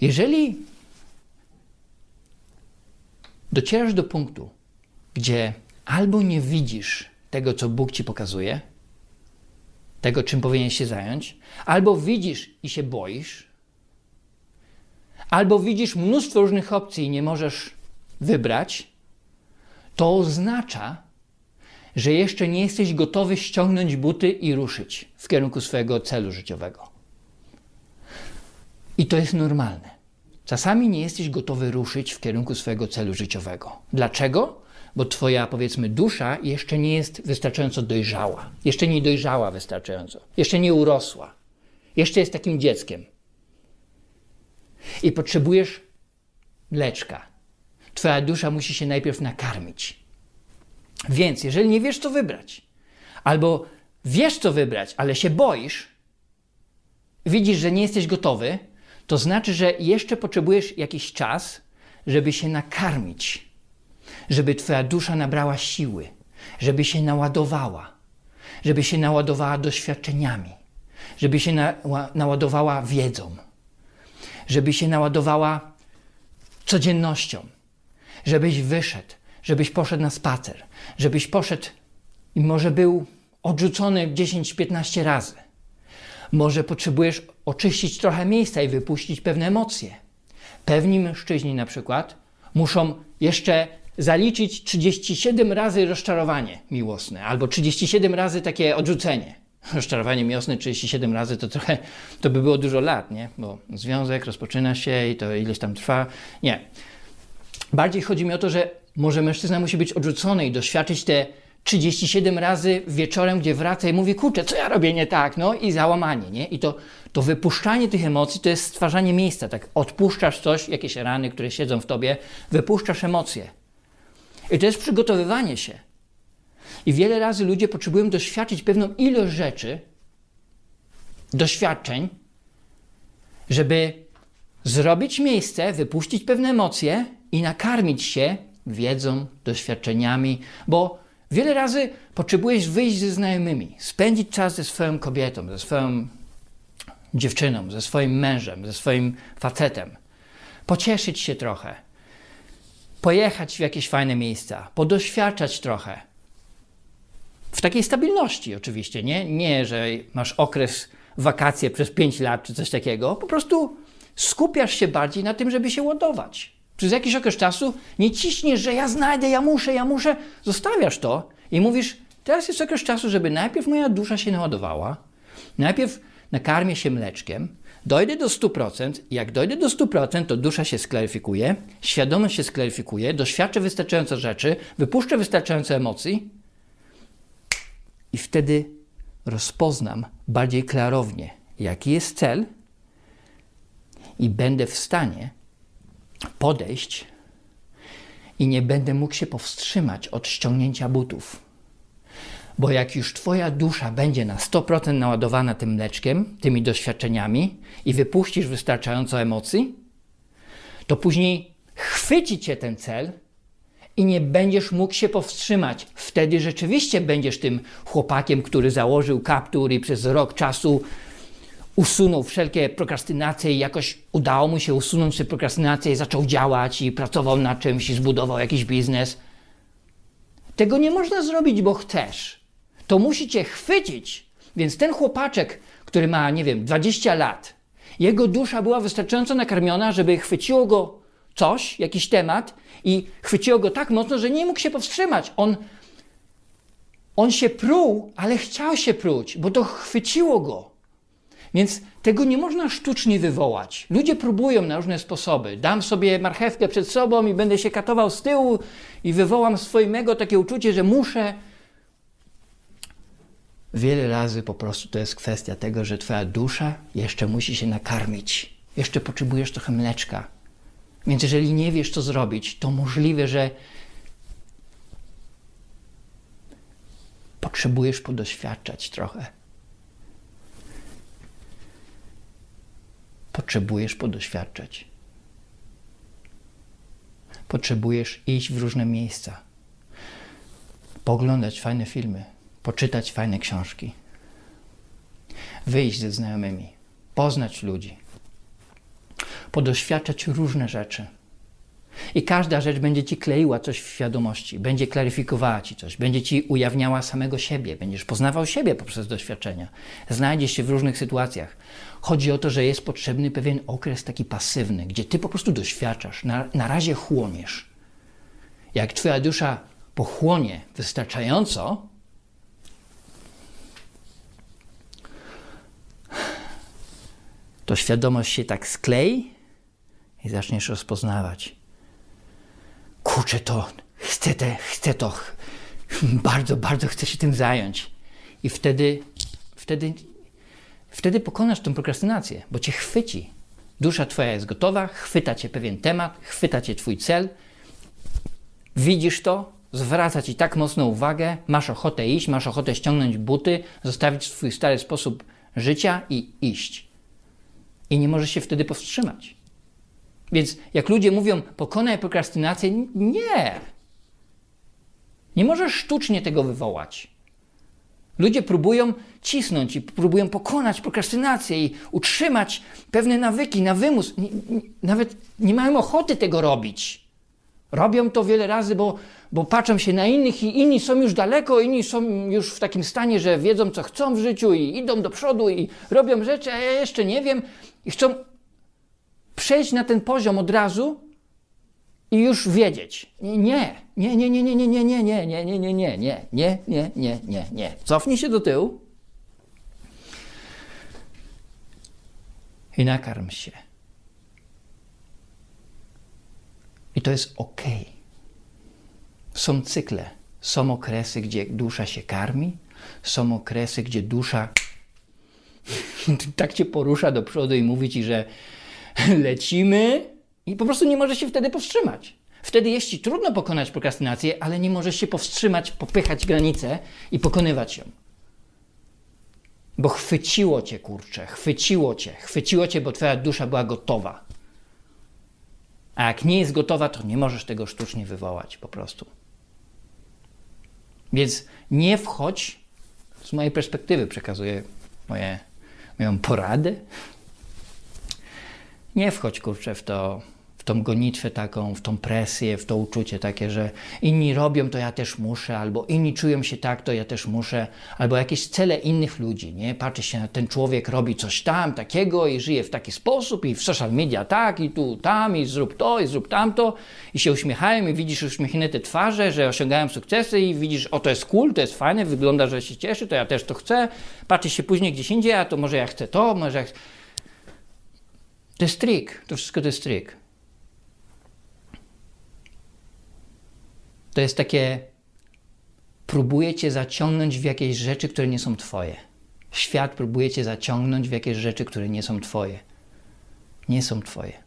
Jeżeli docierasz do punktu, gdzie albo nie widzisz tego, co Bóg ci pokazuje, tego, czym powinieneś się zająć, albo widzisz i się boisz, albo widzisz mnóstwo różnych opcji i nie możesz wybrać, to oznacza, że jeszcze nie jesteś gotowy ściągnąć buty i ruszyć w kierunku swojego celu życiowego. I to jest normalne. Czasami nie jesteś gotowy ruszyć w kierunku swojego celu życiowego. Dlaczego? Bo twoja, powiedzmy, dusza jeszcze nie jest wystarczająco dojrzała. Jeszcze nie dojrzała wystarczająco. Jeszcze nie urosła. Jeszcze jest takim dzieckiem. I potrzebujesz mleczka. Twoja dusza musi się najpierw nakarmić. Więc jeżeli nie wiesz, co wybrać, albo wiesz, co wybrać, ale się boisz, widzisz, że nie jesteś gotowy, to znaczy, że jeszcze potrzebujesz jakiś czas, żeby się nakarmić, żeby Twoja dusza nabrała siły, żeby się naładowała, żeby się naładowała doświadczeniami, żeby się na, naładowała wiedzą, żeby się naładowała codziennością, żebyś wyszedł, żebyś poszedł na spacer, żebyś poszedł i może był odrzucony 10-15 razy. Może potrzebujesz oczyścić trochę miejsca i wypuścić pewne emocje. Pewni mężczyźni na przykład muszą jeszcze zaliczyć 37 razy rozczarowanie miłosne albo 37 razy takie odrzucenie. Rozczarowanie miłosne 37 razy to trochę, to by było dużo lat, nie? Bo związek rozpoczyna się i to ileś tam trwa. Nie. Bardziej chodzi mi o to, że może mężczyzna musi być odrzucony i doświadczyć te 37 razy wieczorem, gdzie wraca i mówi, kurczę, co ja robię nie tak, no i załamanie, nie? I to, to wypuszczanie tych emocji to jest stwarzanie miejsca, tak odpuszczasz coś, jakieś rany, które siedzą w tobie, wypuszczasz emocje. I to jest przygotowywanie się. I wiele razy ludzie potrzebują doświadczyć pewną ilość rzeczy, doświadczeń, żeby zrobić miejsce, wypuścić pewne emocje i nakarmić się wiedzą, doświadczeniami, bo wiele razy potrzebujesz wyjść ze znajomymi, spędzić czas ze swoją kobietą, ze swoją dziewczyną, ze swoim mężem, ze swoim facetem, pocieszyć się trochę, pojechać w jakieś fajne miejsca, podoświadczać trochę. W takiej stabilności oczywiście, nie? Nie, że masz okres wakacje przez 5 lat czy coś takiego. Po prostu skupiasz się bardziej na tym, żeby się ładować. Przez jakiś okres czasu nie ciśniesz, że ja znajdę, ja muszę, ja muszę. Zostawiasz to i mówisz, teraz jest okres czasu, żeby najpierw moja dusza się naładowała, najpierw nakarmię się mleczkiem, dojdę do 100%, jak dojdę do 100%, to dusza się skleryfikuje, świadomość się skleryfikuje, doświadczę wystarczająco rzeczy, wypuszczę wystarczająco emocji i wtedy rozpoznam bardziej klarownie, jaki jest cel i będę w stanie podejść i nie będę mógł się powstrzymać od ściągnięcia butów. Bo jak już Twoja dusza będzie na 100% naładowana tym mleczkiem, tymi doświadczeniami i wypuścisz wystarczająco emocji, to później chwyci Cię ten cel i nie będziesz mógł się powstrzymać. Wtedy rzeczywiście będziesz tym chłopakiem, który założył kaptur i przez rok czasu usunął wszelkie prokrastynacje i jakoś udało mu się usunąć te prokrastynacje i zaczął działać i pracował nad czymś i zbudował jakiś biznes. Tego nie można zrobić, bo chcesz. To musi cię chwycić. Więc ten chłopaczek, który ma, nie wiem, 20 lat, jego dusza była wystarczająco nakarmiona, żeby chwyciło go coś, jakiś temat i chwyciło go tak mocno, że nie mógł się powstrzymać. On, on się pruł, ale chciał się pruć, bo to chwyciło go. Więc tego nie można sztucznie wywołać. Ludzie próbują na różne sposoby. Dam sobie marchewkę przed sobą i będę się katował z tyłu i wywołam swojego takie uczucie, że muszę. Wiele razy po prostu to jest kwestia tego, że twoja dusza jeszcze musi się nakarmić. Jeszcze potrzebujesz trochę mleczka. Więc jeżeli nie wiesz, co zrobić, to możliwe, że potrzebujesz podoświadczać trochę. Potrzebujesz podoświadczać. Potrzebujesz iść w różne miejsca, poglądać fajne filmy, poczytać fajne książki, wyjść ze znajomymi, poznać ludzi, podoświadczać różne rzeczy. I każda rzecz będzie ci kleiła coś w świadomości, będzie klaryfikowała ci coś, będzie ci ujawniała samego siebie, będziesz poznawał siebie poprzez doświadczenia. Znajdziesz się w różnych sytuacjach. Chodzi o to, że jest potrzebny pewien okres taki pasywny, gdzie ty po prostu doświadczasz, na, na razie chłoniesz. Jak twoja dusza pochłonie wystarczająco, to świadomość się tak sklei i zaczniesz rozpoznawać. Kurczę, to chcę, te, chcę to, bardzo, bardzo chcę się tym zająć. I wtedy, wtedy, wtedy pokonasz tą prokrastynację, bo cię chwyci. Dusza twoja jest gotowa, chwyta cię pewien temat, chwyta cię twój cel, widzisz to, zwraca ci tak mocno uwagę, masz ochotę iść, masz ochotę ściągnąć buty, zostawić swój stary sposób życia i iść. I nie możesz się wtedy powstrzymać. Więc jak ludzie mówią, pokonaj prokrastynację, nie. Nie możesz sztucznie tego wywołać. Ludzie próbują cisnąć i próbują pokonać prokrastynację i utrzymać pewne nawyki na wymus. Nawet nie mają ochoty tego robić. Robią to wiele razy, bo, bo patrzą się na innych i inni są już daleko, inni są już w takim stanie, że wiedzą, co chcą w życiu i idą do przodu i robią rzeczy, a ja jeszcze nie wiem i chcą przejść na ten poziom od razu i już wiedzieć. Nie, nie, nie, nie, nie, nie, nie, nie, nie, nie, nie, nie, nie, nie, nie, nie, nie, nie, nie. Cofnij się do tyłu i nakarm się. I to jest ok. Są cykle, są okresy, gdzie dusza się karmi, są okresy, gdzie dusza tak cię porusza do przodu i mówi ci, że lecimy i po prostu nie możesz się wtedy powstrzymać. Wtedy jest ci trudno pokonać prokrastynację, ale nie możesz się powstrzymać, popychać granicę i pokonywać ją. Bo chwyciło cię, kurczę, chwyciło cię, chwyciło cię, bo twoja dusza była gotowa. A jak nie jest gotowa, to nie możesz tego sztucznie wywołać po prostu. Więc nie wchodź, z mojej perspektywy przekazuję moje, moją poradę, nie wchodź kurczę w to, w tą gonitwę taką, w tą presję, w to uczucie takie, że inni robią, to ja też muszę, albo inni czują się tak, to ja też muszę, albo jakieś cele innych ludzi, nie? Patrzy się na ten człowiek, robi coś tam, takiego i żyje w taki sposób i w social media tak, i tu, tam, i zrób to, i zrób tamto i się uśmiechają i widzisz uśmiechnięte twarze, że osiągają sukcesy i widzisz, o to jest cool, to jest fajne, wygląda, że się cieszy, to ja też to chcę, patrzy się później gdzieś indziej, a to może ja chcę to, może ja chcę... To jest trik. To wszystko to jest trik. To jest takie. Próbuje cię zaciągnąć w jakieś rzeczy, które nie są twoje. Świat próbuje cię zaciągnąć w jakieś rzeczy, które nie są twoje. Nie są twoje.